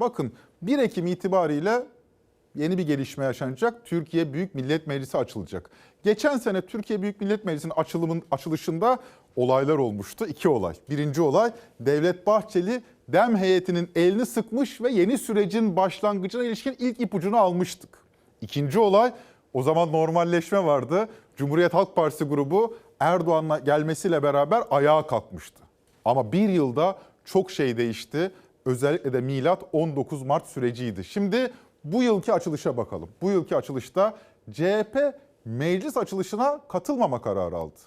Bakın 1 Ekim itibariyle yeni bir gelişme yaşanacak. Türkiye Büyük Millet Meclisi açılacak. Geçen sene Türkiye Büyük Millet Meclisi'nin açılımın açılışında olaylar olmuştu. İki olay. Birinci olay Devlet Bahçeli dem heyetinin elini sıkmış ve yeni sürecin başlangıcına ilişkin ilk ipucunu almıştık. İkinci olay o zaman normalleşme vardı. Cumhuriyet Halk Partisi grubu Erdoğan'la gelmesiyle beraber ayağa kalkmıştı. Ama bir yılda çok şey değişti. Özellikle de milat 19 Mart süreciydi. Şimdi bu yılki açılışa bakalım. Bu yılki açılışta CHP meclis açılışına katılmama kararı aldı.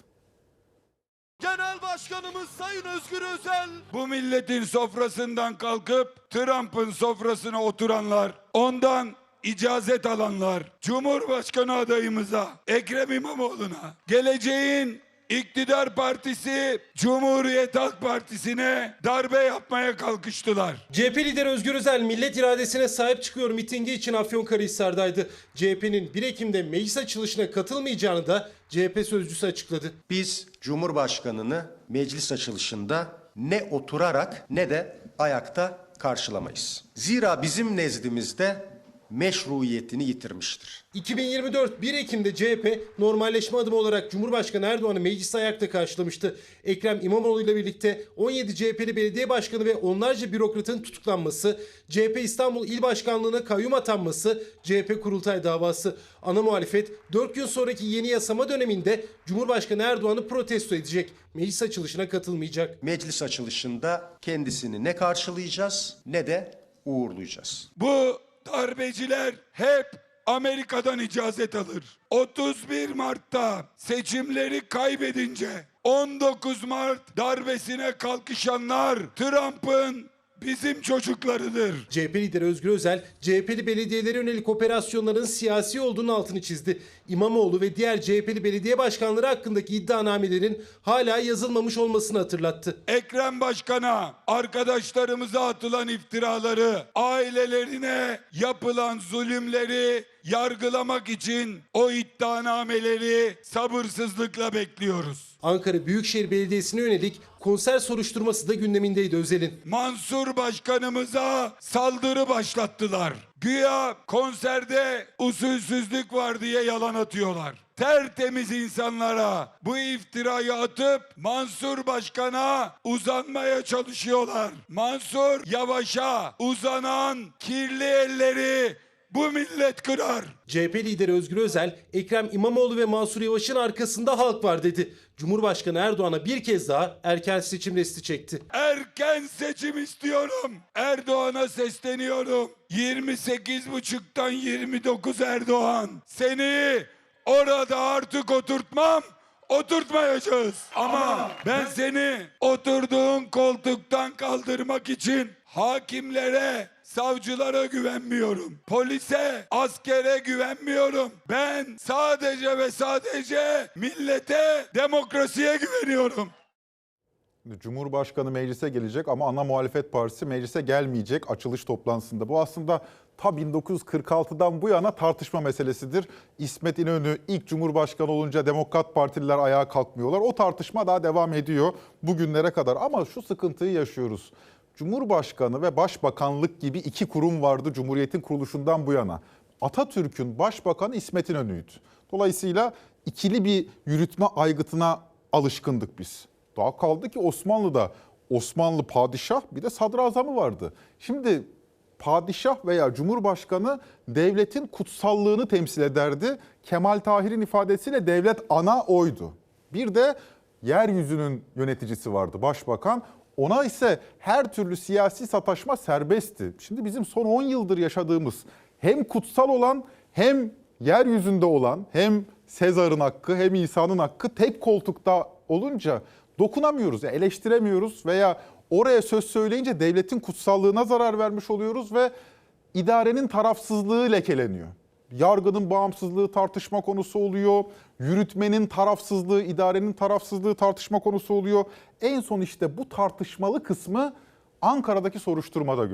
Genel Başkanımız Sayın Özgür Özel Bu milletin sofrasından kalkıp Trump'ın sofrasına oturanlar, ondan icazet alanlar, Cumhurbaşkanı adayımıza, Ekrem İmamoğlu'na, geleceğin iktidar partisi Cumhuriyet Halk Partisi'ne darbe yapmaya kalkıştılar. CHP lideri Özgür Özel millet iradesine sahip çıkıyor mitingi için Afyonkarahisar'daydı. CHP'nin 1 Ekim'de meclis açılışına katılmayacağını da CHP sözcüsü açıkladı. Biz Cumhurbaşkanını meclis açılışında ne oturarak ne de ayakta karşılamayız. Zira bizim nezdimizde meşruiyetini yitirmiştir. 2024 1 Ekim'de CHP normalleşme adımı olarak Cumhurbaşkanı Erdoğan'ı mecliste ayakta karşılamıştı. Ekrem İmamoğlu ile birlikte 17 CHP'li belediye başkanı ve onlarca bürokratın tutuklanması, CHP İstanbul İl Başkanlığı'na kayyum atanması, CHP kurultay davası. Ana muhalefet 4 gün sonraki yeni yasama döneminde Cumhurbaşkanı Erdoğan'ı protesto edecek. Meclis açılışına katılmayacak. Meclis açılışında kendisini ne karşılayacağız ne de uğurlayacağız. Bu darbeciler hep Amerika'dan icazet alır. 31 Mart'ta seçimleri kaybedince 19 Mart darbesine kalkışanlar Trump'ın bizim çocuklarıdır. CHP lideri Özgür Özel, CHP'li belediyelere yönelik operasyonların siyasi olduğunun altını çizdi. İmamoğlu ve diğer CHP'li belediye başkanları hakkındaki iddianamelerin hala yazılmamış olmasını hatırlattı. Ekrem Başkan'a, arkadaşlarımıza atılan iftiraları, ailelerine yapılan zulümleri yargılamak için o iddianameleri sabırsızlıkla bekliyoruz. Ankara Büyükşehir Belediyesi'ne yönelik konser soruşturması da gündemindeydi Özel'in. Mansur Başkanımıza saldırı başlattılar. Güya konserde usulsüzlük var diye yalan atıyorlar. Tertemiz insanlara bu iftirayı atıp Mansur Başkan'a uzanmaya çalışıyorlar. Mansur Yavaş'a uzanan kirli elleri bu millet kırar. CHP lideri Özgür Özel, Ekrem İmamoğlu ve Mansur Yavaş'ın arkasında halk var dedi. Cumhurbaşkanı Erdoğan'a bir kez daha erken seçim resti çekti. Erken seçim istiyorum. Erdoğan'a sesleniyorum. 28,5'tan 29 Erdoğan. Seni orada artık oturtmam. Oturtmayacağız. Ama ben seni oturduğun koltuktan kaldırmak için hakimlere, savcılara güvenmiyorum. Polise, askere güvenmiyorum. Ben sadece ve sadece millete, demokrasiye güveniyorum. Cumhurbaşkanı meclise gelecek ama ana muhalefet partisi meclise gelmeyecek açılış toplantısında. Bu aslında ta 1946'dan bu yana tartışma meselesidir. İsmet İnönü ilk Cumhurbaşkanı olunca Demokrat Partililer ayağa kalkmıyorlar. O tartışma daha devam ediyor bugünlere kadar ama şu sıkıntıyı yaşıyoruz. Cumhurbaşkanı ve Başbakanlık gibi iki kurum vardı Cumhuriyet'in kuruluşundan bu yana. Atatürk'ün başbakanı İsmet İnönü'ydü. Dolayısıyla ikili bir yürütme aygıtına alışkındık biz. Daha kaldı ki Osmanlı'da Osmanlı padişah bir de sadrazamı vardı. Şimdi padişah veya cumhurbaşkanı devletin kutsallığını temsil ederdi. Kemal Tahir'in ifadesiyle devlet ana oydu. Bir de yeryüzünün yöneticisi vardı başbakan. Ona ise her türlü siyasi sataşma serbestti. Şimdi bizim son 10 yıldır yaşadığımız hem kutsal olan hem yeryüzünde olan hem Sezar'ın hakkı hem İsa'nın hakkı tek koltukta olunca dokunamıyoruz, eleştiremiyoruz veya oraya söz söyleyince devletin kutsallığına zarar vermiş oluyoruz ve idarenin tarafsızlığı lekeleniyor. Yargının bağımsızlığı tartışma konusu oluyor. Yürütmenin tarafsızlığı, idarenin tarafsızlığı tartışma konusu oluyor. En son işte bu tartışmalı kısmı Ankara'daki soruşturmada görüyoruz.